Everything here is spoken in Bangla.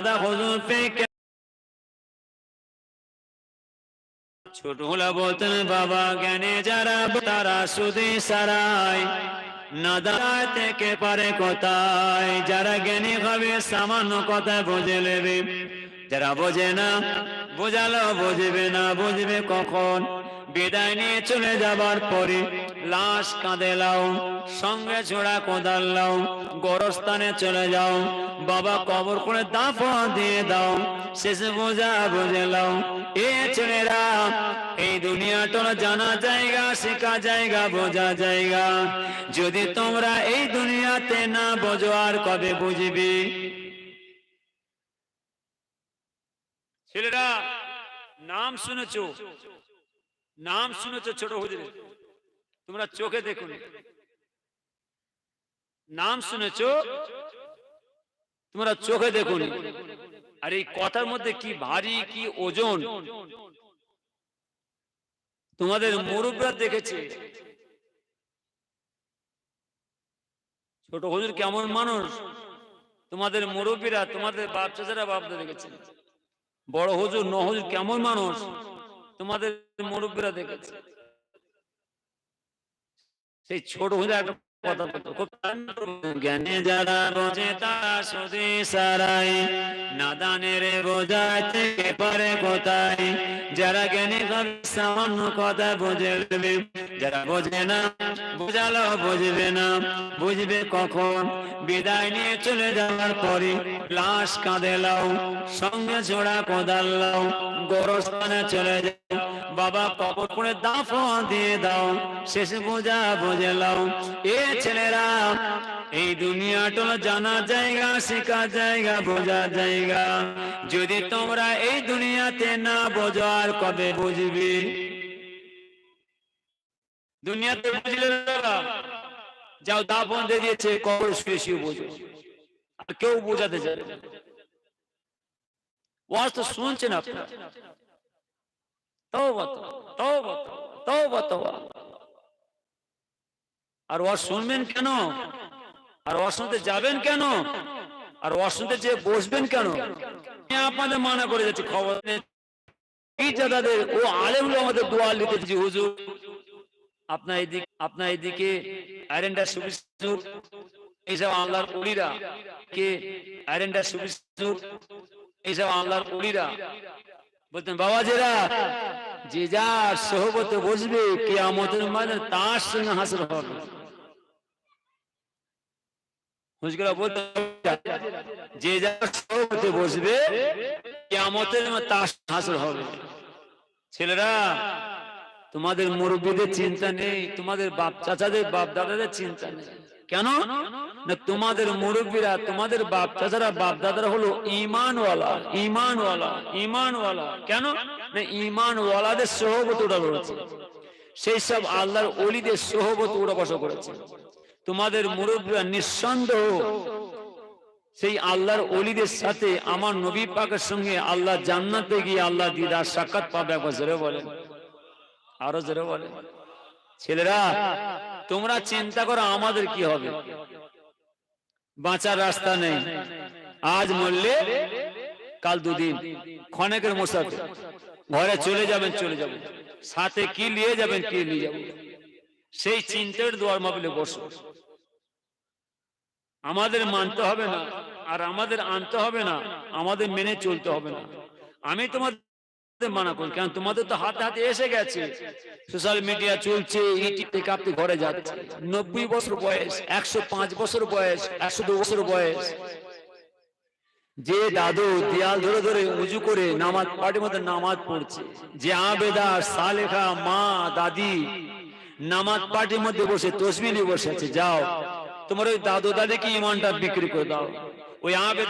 হুজুর ছোট হলা বলতেন বাবা জ্ঞানে যারা তারা সুদে সারায়। নাদায় থেকে পারে কোথায়? যারা জ্ঞানী হবে সামান্য কথা বুঝে নেবে। যারা বোঝে না, বোঝালো বুঝবে না, বুঝবে কখন? বিদায় নিয়ে চলে যাবার পরে লাশ কাঁদে লাও, সঙ্গে ছোড়া কোদাল লাও, গরস্থানে চলে যাও, বাবা কবর করে দাফন দিয়ে দাও, শেষে বোঝা বুঝে লাও, এ ছেলেরা, এই দুনিয়াটা জানা জায়গা, শেখা জায়গা, বোঝা জায়গা, যদি তোমরা এই দুনিয়াতে না বোঝো, আর কবে বুঝবি? ছেলেরা, নাম শুনেছো? নাম শুনেছো ছোট হুজুরে তোমরা চোখে দেখুন নাম শুনেছো? তোমরা চোখে দেখুন আর এই কথার মধ্যে কি ভারী, কি ওজন? তোমাদের মুরব্বরা দেখেছে। ছোট হজুর কেমন মানুষ? তোমাদের মুরব্বীরা, তোমাদের বাপ চাচারা বাপদা দেখেছে। বড় হজুর ন হুজুর কেমন মানুষ? তোমাদের মুরব্বীরা দেখেছে। সেই ছোট জ্ঞানে যারা বোঝে তারা সারাই নাদানের পারে কোথায়? যারা জ্ঞানী হবে সামান্য কথা বুঝে যারা বোঝে না, বোঝালো বুঝবে না। বুঝবে কখন? বিদায় নিয়ে চলে যাওয়ার পরে লাশ কাঁদে লাও সঙ্গে ছোড়া কোদাল লাও গোরস্থানে চলে যাও। বাবা কবর করে দাফন দিয়ে দাও, শেষ বোঝা বুঝে লাও এ ছেলেরা, এই দুনিয়াটা জানা জায়গা, শেখা জায়গা, বোঝা জায়গা। যদি তোমরা এই দুনিয়াতে না বোঝো, আর কবে বুঝবি? দুনিয়াতে বুঝলে যাও দাফন দিয়ে দিয়েছে, কবর শুয়ে শুয়ে বোঝো। আর কেউ বোঝাতে যাবে। ওয়াজ তো শুনছেন আপনারা। আর ওয়াজ শুনবেন কেন? আর ওয়াজ শুনতে যাবেন কেন? আর ওয়াজ শুনতে যে বসবেন কেন? আপনাদের মানা করে যাচ্ছি খবর দাদাদের ও আলেমগুলো আমাদের দোয়া লিখেছি হুজুর। আপনার এদিকে আপনার এদিকে এইসব আল্লাহর উলিরা কে? আইরেন্ডার সুবিসুর এইসব আল্লাহর উলিরা বলতেন, বাবাজিরা, যে যার সহবতে বসবে কে আমাদের মানে তার সঙ্গে হাসর হবে। যে বসবে কে তার হবে। ছেলেরা, তোমাদের মুরব্বীদের চিন্তা নেই, তোমাদের বাপ চাচাদের, বাপ দাদাদের চিন্তা নেই। কেন? না, তোমাদের মুরব্বীরা, তোমাদের বাপ চাচারা বাপ দাদারা হলো ইমানওয়ালা ইমানওয়ালা ইমানওয়ালা কেন? না ইমানওয়ালাদের সহবত ওরা রয়েছে সেই সব আল্লাহর অলিদের সহবত ওরা বসা করেছে। তোমাদের মুরব্বীরা নিঃসন্দেহ সেই আল্লাহর অলিদের সাথে আমার নবী পাকের সঙ্গে আল্লাহ জান্নাতে গিয়ে আল্লাহ দিদার সাক্ষাৎ পাবে, একবার জোরে বলেন। আরও জোরে বলেন। ছেলেরা তোমরা চিন্তা করো আমাদের কি হবে। বাঁচার রাস্তা নেই। আজ মরলে কাল দুদিন। ক্ষণেকের মোসাফে ঘরে চলে যাবেন চলে যাবেন। সাথে কি নিয়ে যাবেন, কি নিয়ে যাবেন। সেই চিন্তার দোয়ার মাপলে বসো। আমাদের মানতে হবে না, আর আমাদের আনতে হবে না, আমাদের মেনে চলতে হবে না। আমি তোমাদের মানা করি কারণ তোমাদের তো হাতে হাতে এসে গেছে। সোশ্যাল মিডিয়া চলছে আপনি ঘরে যাচ্ছে নব্বই বছর বয়স, একশো পাঁচ বছর বয়স, একশো বছর বয়স। যে দাদু দেয়াল ধরে ধরে উঁচু করে নামাজ পাটির মধ্যে নামাজ পড়ছে, যে আবেদা, সালেখা, মা, দাদি, নামাজ পাটির মধ্যে বসে তসবি নিয়ে বসে আছে, যাও। তোমার ওই দাদু দাদিকে ইমানটা বিক্রি করে দাও। ওই আবেদা